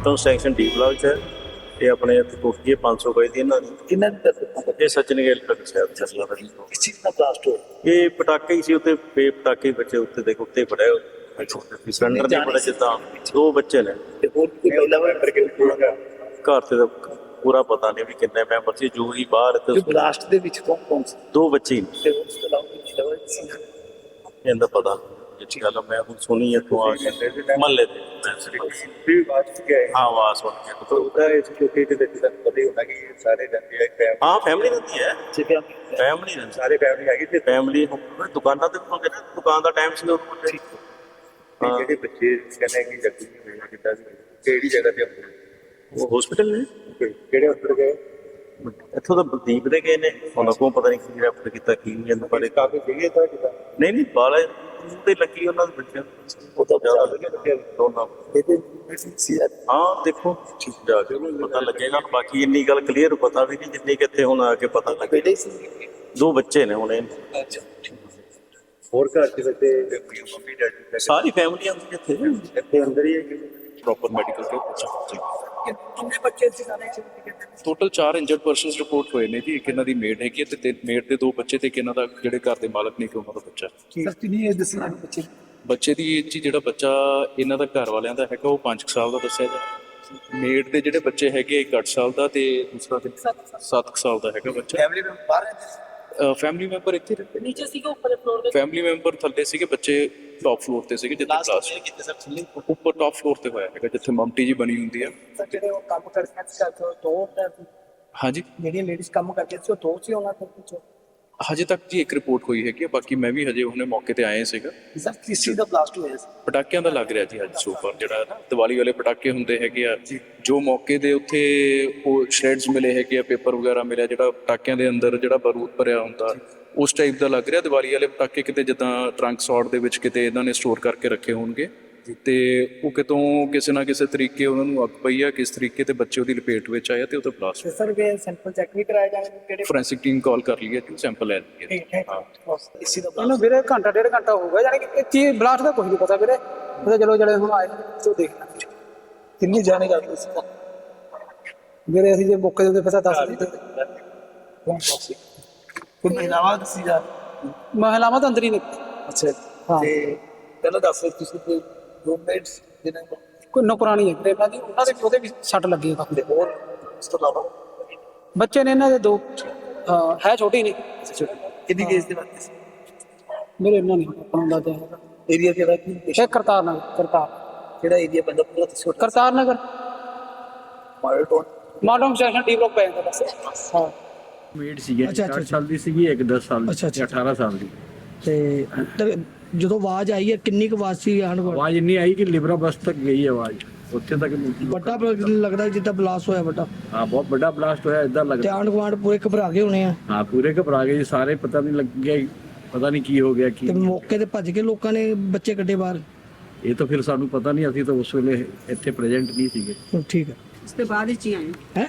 ਮਾਟਨ section D block ਚ ਹੈ ਇਹ ਆਪਣੇ ਇੱਥੇ ਕੋਠੀ ਹੈ 500 ਗਏ ਦੀ ਇਹਨਾਂ ਦੀ। ਕਿੰਨਾ ਦੀ? ਤਰਫ ਇਹ ਸੱਜਣ ਗੇਲ ਤੱਕ ਸ਼ਾਇਦ ਕਿਸ ਚੀਜ਼ ਦਾ ਬਲਾਸਟ ਹੋਇਆ? ਇਹ ਪਟਾਕੇ ਹੀ ਸੀ ਉੱਤੇ ਬੇ ਪਟਾਕੇ ਬੱਚੇ ਉੱਤੇ ਦੇਖੋ ਉੱਤੇ ਫੜਿਆ ਸਿਲੰਡਰ ਨਹੀਂ ਬੜਾ ਜਿੱਦਾਂ ਦੋ ਬੱਚੇ ਨੇ। ਤੇ ਹੋਰ ਕੋਈ ਪਹਿਲਾ ਮੈਂਬਰ ਕਿ ਹੋਗਾ ਘਰ ਤੇ ਤਾਂ ਪੂਰਾ ਪਤਾ ਨਹੀਂ ਵੀ ਕਿੰਨੇ ਮੈਂਬਰ ਸੀ ਜੋ ਹੀ ਬਾਹਰ ਤੇ ਜੋ ਬਲਾਸਟ ਦੇ ਵਿੱਚ ਕੌਣ ਕੌਣ ਸੀ? ਦੋ ਬੱਚੇ ਹੀ ਨੇ। ਤੇ ਉਸ ਤੋਂ ਇਲਾਵਾ ਕੋਈ ਸੀ। ਇਹਦਾ ਪਤਾ ਜਿੱਚੀ ਗੱਲ ਮੈਂ ਹੁਣ ਸੁਣੀ ਹੈ ਤੋਂ ਆ ਕੇ ਮਹੱਲੇ ਦੇ। ਵੀ ਬਾਤ ਗਏ ਹਾਂ? ਆਵਾਜ਼ ਸੁਣ ਕੇ ਤਾਂ ਉਹਦਾ ਇਸ ਛੋਟੇ ਜਿਹੇ ਵਿੱਚ ਤਾਂ ਪਤਾ ਹੀ ਹੋਣਾ ਕਿ ਇਹ ਸਾਰੇ ਜਾਂਦੇ ਆ ਫੈਮਿਲੀ ਹਾਂ ਫੈਮਿਲੀ ਹੁੰਦੀ ਹੈ। ਠੀਕ ਹੈ। ਫੈਮਿਲੀ ਰਹਿੰਦੀ ਸਾਰੇ ਫੈਮਿਲੀ ਹੈਗੀ ਤੇ ਫੈਮਿਲੀ ਦੁਕਾਨਾਂ ਤੇ ਕੋਲ ਨਾ ਦੁਕਾਨ ਦਾ ਟਾਈਮ ਸੀ ਉਹ ਤੇ ਜਿਹੜੇ ਬੱਚੇ ਕਹਿੰਦੇ ਕਿ ਜੱਗੀ ਨਹੀਂ ਹੋਇਆ ਕਿੱਦਾਂ? ਕਿਹੜੀ ਜਗ੍ਹਾ ਤੇ ਉਹ ਹਸਪੀਟਲ ਨੇ। ਕਿਹੜੇ ਹਸਪਤਾਲ ਗਏ? ਇੱਥੋਂ ਤਾਂ ਬਲਦੀਪ ਦੇ ਗਏ ਨੇ ਉਹਨਾਂ ਕੋਲ ਪਤਾ ਨਹੀਂ ਕੀ ਰੈਫਰ ਕੀਤਾ ਕੀ ਨਹੀਂ ਇਹਨਾਂ ਬਾਰੇ। ਕਾਫੀ ਸੀਗੇ ਤਾਂ ਕਿਦਾਂ ਨਹੀਂ ਨਹੀਂ ਬਾਲਾ ਤੇ ਲੱਗੀ ਉਹਨਾਂ ਦੇ ਬੱਚਿਆਂ। ਉਹ ਤਾਂ ਜ਼ਿਆਦਾ ਲਗੇ। ਦੋਨਾਂ। ਇਹਦੇ ਸੀ ਹਾਂ ਦੇਖੋ ਜਾ ਕੇ ਪਤਾ ਲੱਗੇਗਾ। ਬਾਕੀ ਇੰਨੀ ਗੱਲ ਕਲੀਅਰ ਪਤਾ ਵੀ ਨਹੀਂ ਜਿੰਨੀ ਕਿੱਥੇ ਹੁਣ ਆ ਕੇ ਪਤਾ ਲੱਗੇ ਬੇਟੇ ਸੀ। ਦੋ ਬੱਚੇ ਨੇ ਹੁਣ ਇਹ। ਅੱਛਾ ਹੋਰ ਘਰ ਚ ਬੱਚੇ ਸਾਰੀ ਫੈਮਿਲੀ ਆਉਂਦੀ ਇੱਥੇ। ਇੱਥੇ ਅੰਦਰ ਹੀ ਹੈ ਕਿ ਪ੍ਰੋਪਰ ਮੈਡੀਕਲ ਕੇਅਰ ਪਹੁੰਚਾ ਕਿੰਨੇ ਬੱਚੇ ਸੀ ਸਾਰੇ ਚ ਟੋਟਲ 4 ਇੰਜਰਡ ਪਰਸਨਸ ਰਿਪੋਰਟ ਹੋਏ ਨੇ ਜੀ ਇੱਕ ਇਹਨਾਂ ਦੀ ਮੇਡ ਹੈਗੀ ਹੈ ਤੇ ਤਿੰਨ ਮੇਡ ਦੇ ਦੋ ਬੱਚੇ ਤੇ ਇੱਕ ਇਹਨਾਂ ਦਾ ਜਿਹੜੇ ਘਰ ਦੇ ਮਾਲਕ ਨੇ ਇੱਕ ਉਹਨਾਂ ਦਾ ਬੱਚਾ। ਸਰ ਕਿੰਨੀ ਇਹ ਦੱਸਣਾ ਬੱਚੇ? ਬੱਚੇ ਦੀ ਏਜ ਜਿਹੜਾ ਬੱਚਾ ਇਹਨਾਂ ਦਾ ਘਰ ਵਾਲਿਆਂ ਦਾ ਹੈਗਾ ਉਹ 5 ਸਾਲ ਦਾ ਦੱਸਿਆ ਜਾ ਮੇਡ ਦੇ ਜਿਹੜੇ ਬੱਚੇ ਹੈਗੇ ਇੱਕ 8 ਸਾਲ ਦਾ ਤੇ ਦੂਸਰਾ ਤੇ 7 ਸਾਲ। ਦਾ ਹੈਗਾ ਬੱਚਾ। ਫੈਮਿਲੀ ਬਾਹਰ ਰਹਿੰਦੇ ਸੀ? ਫੈਮਿਲੀ ਮੈਂਬਰ ਇੱਥੇ ਰਹਿੰਦੇ ਨੀਚੇ ਸੀਗਾ ਉੱਪਰ ਫਲੋਰ ਦੇ ਫੈਮਿਲੀ ਮੈਂਬਰ ਥੱਲੇ ਸੀਗੇ ਬੱਚੇ ਟੌਪ ਫਲੋਰ ਤੇ ਸੀਗੇ ਜਿੱਥੇ ਲਾਸਟ ਕਲਾਸ ਕਿਤੇ ਸਰ ਥੱਲੇ ਉੱਪਰ ਟੌਪ ਫਲੋਰ ਤੇ ਹੋਇਆ ਹੈਗਾ ਜਿੱਥੇ ਮਮਟੀ ਜੀ ਬਣੀ ਹੁੰਦੀ ਹੈ। ਸਰ ਜਿਹੜੇ ਉਹ ਕੰਮ ਕਰਦੇ ਸੀ ਕਰਦੇ ਦੋ ਹਾਂਜੀ। ਜਿਹੜੀਆਂ ਲੇਡੀਜ਼ ਕੰਮ ਕਰਦੀਆਂ ਸੀ ਉਹ ਦੋ ਸੀ ਉਹਨਾਂ ਦੇ ਵਿੱਚ ਹਜੇ ਤੱਕ ਜੀ ਇੱਕ ਰਿਪੋਰਟ ਹੋਈ ਹੈਗੀ ਹੈ ਬਾਕੀ ਮੈਂ ਵੀ ਹਜੇ ਹੁਣੇ ਮੌਕੇ ਤੇ ਆਏ ਸੀਗਾ। ਸਰ ਕਿਸ ਦਾ ਬਲਾਸਟ ਹੋਇਆ ਸੀ। ਪਟਾਕਿਆਂ ਦਾ ਲੱਗ ਰਿਹਾ ਜੀ ਅੱਜ ਸੂਪਰ ਜਿਹੜਾ ਨਾ ਦੀਵਾਲੀ ਵਾਲੇ ਪਟਾਕੇ ਹੁੰਦੇ ਹੈਗੇ ਆ। ਜੋ। ਮੌਕੇ ਦੇ ਉੱਥੇ ਉਹ ਸ਼੍ਰੈਡਸ ਮਿਲੇ ਹੈਗੇ ਆ ਪੇਪਰ ਵਗੈਰਾ ਮਿਲਿਆ ਜਿਹੜਾ ਪਟਾਕਿਆਂ ਦੇ ਅੰਦਰ ਜਿਹੜਾ ਬਾਰੂਦ ਭਰਿਆ ਹੁੰਦਾ ਉਸ ਟਾਈਪ ਦਾ ਲੱਗ ਰਿਹਾ। ਦੀਵਾਲੀ ਵਾਲੇ ਪਟਾਕੇ ਕਿਤੇ ਜਿੱਦਾਂ ਟਰੰਕ ਸੌਟ ਦੇ ਵਿੱਚ ਕਿਤੇ ਇਹਨਾਂ ਨੇ ਸਟੋਰ ਕਰਕੇ ਰੱਖੇ ਹੋਣਗੇ। ਤੇ ਉਹ ਕਿਤੋਂ ਕਿਸੇ ਨਾ ਕਿਸੇ ਤਰੀਕੇ ਉਹਨਾਂ ਨੂੰ ਅੱਗ ਪਈ ਆ ਕਿਸ ਤਰੀਕੇ ਤੇ ਬੱਚੇ ਉਹਦੀ ਲਪੇਟ ਵਿੱਚ ਆਏ ਆ ਤੇ ਉਹਦਾ ਬਲਾਸਟ ਤੇ ਸਰ ਵੀ ਸੈਂਪਲ ਚੈੱਕ ਵੀ ਕਰਾਇਆ ਜਾਣਗੇ ਕਿਹੜੇ ਫੋਰੈਂਸਿਕ ਟੀਮ ਕਾਲ ਕਰ ਲਈ ਹੈ ਸੈਂਪਲ ਲੈ ਲਈ ਹੈ ਠੀਕ ਹੈ। ਇਸ ਦਾ ਇਹਨੂੰ ਵੀਰੇ ਘੰਟਾ ਡੇਢ ਘੰਟਾ ਹੋਊਗਾ ਯਾਨੀ ਕਿ ਇਹ ਚੀਜ਼ ਬਲਾਸਟ ਦਾ ਕੁਝ ਨਹੀਂ ਪਤਾ ਵੀਰੇ। ਉਹਦੇ ਚਲੋ ਜਿਹੜੇ ਹੁਣ ਆਏ ਤੋਂ ਦੇਖ ਲਾਂਗੇ ਕਿੰਨੀ ਜਾਣੇ ਕਰਦੇ ਸੀ ਵੀਰੇ ਅਸੀਂ ਜੇ ਮੌਕੇ ਦੇ ਉੱਤੇ ਪਤਾ ਦੱਸ ਸੀ ਕੋਈ ਮਹਿਲਾਵਾਂ ਸੀ ਜਾ ਮਹਿਲਾਵਾਂ ਤਾਂ ਅੰਦਰ ਹੀ ਨੇ। ਅੱਛਾ ਹਾਂ। ਤੇ ਪਹਿਲਾਂ ਦੱਸ ਤੁਸੀਂ ਕੋਈ ਰੂਮਮੇਟਸ ਜਿਹਨਾਂ ਕੋਲ ਕੋਈ ਨੌਕਰਾਨੀ ਹੈ ਵੀਰੇ ਇਹਨਾਂ ਦੀ ਉਹਨਾਂ ਦੇ ਉਹਦੇ ਵੀ ਸੱਟ ਲੱਗੀ ਹੈ ਕਾਫੀ। ਤੇ ਹੋਰ ਉਸ ਤੋਂ ਇਲਾਵਾ? ਬੱਚੇ ਨੇ ਇਹਨਾਂ ਦੇ ਦੋ ਅਹ, ਹੈ ਛੋਟੀ ਨੇ ਕਿੰਨੀ ਕੇਸ ਦੇ ਬਾਰੇ ਮੇਰੇ ਇਹਨਾਂ ਨਹੀਂ ਆਪਣਾ ਹੈਗਾ ਏਰੀਆ ਕਿਹੜਾ ਕੀ ਇਹ ਕਰਤਾਰ ਨਗਰ ਕਰਤਾਰ। ਕਿਹੜਾ ਏਰੀਆ ਬੰਦਾ ਪੂਰਾ ਤੁਸੀਂ Kartar Nagar model town modern session D block ਪੈ ਜਾਂਦਾ ਬਸ। ਹਾਂ। ਮੇਡ ਸੀਗੇ ਅੱਛਾ, ਅੱਛਾ, 60 ਸਾਲ ਦੀ ਸੀਗੀ ਇੱਕ 10 ਸਾਲ ਦੀ ਅੱਛਾ, ਅੱਛਾ, 18 ਸਾਲ ਦੀ। ਤੇ ਜਦੋਂ ਆਵਾਜ਼ ਆਈ ਹੈ ਕਿੰਨੀ ਕੁ ਆਵਾਜ਼ ਸੀ ਆਣ ਕੋਲ ਆਵਾਜ਼ ਇੰਨੀ ਆਈ ਕਿ ਲਿਬਰਾ ਬਸ ਤੱਕ ਗਈ ਆਵਾਜ਼। ਉੱਥੇ ਤੱਕ ਵੱਡਾ ਬ- ਲੱਗਦਾ ਜਿੱਦਾਂ ਬਲਾਸ ਹੋਇਆ ਵੱਡਾ। ਹਾਂ ਬਹੁਤ ਵੱਡਾ ਬਲਾਸਟ ਹੋਇਆ ਇਦਾਂ ਤੇ ਲੱਗਦਾ। ਆਂਢ ਗੁਆਂਢ ਪੂਰੇ ਘਬਰਾ ਗਏ ਹੋਣੇ ਆ। ਹਾਂ ਪੂਰੇ ਘਬਰਾ ਗਏ ਜੀ, ਸਾਰੇ ਪਤਾ ਨਹੀਂ ਲੱਗਿਆ ਜੀ, ਪਤਾ ਨਹੀਂ ਕੀ ਹੋ ਗਿਆ ਕੀ ਤੇ ਮੌਕੇ ਤੇ ਭੱਜ ਕੇ ਲੋਕਾਂ ਨੇ ਬੱਚੇ ਕੱਢੇ ਬਾਹਰ। ਇਹ ਤਾਂ ਫਿਰ ਸਾਨੂੰ ਪਤਾ ਨਹੀਂ ਅਸੀਂ ਤਾਂ ਉਸ ਵੇਲੇ ਇੱਥੇ ਪ੍ਰੈਜ਼ੈਂਟ ਨਹੀਂ ਸੀਗੇ। ਠੀਕ ਹੈ ਉਸ ਤੋਂ ਬਾਅਦ ਵਿੱਚ ਹੀ ਆਏ। ਹੈ?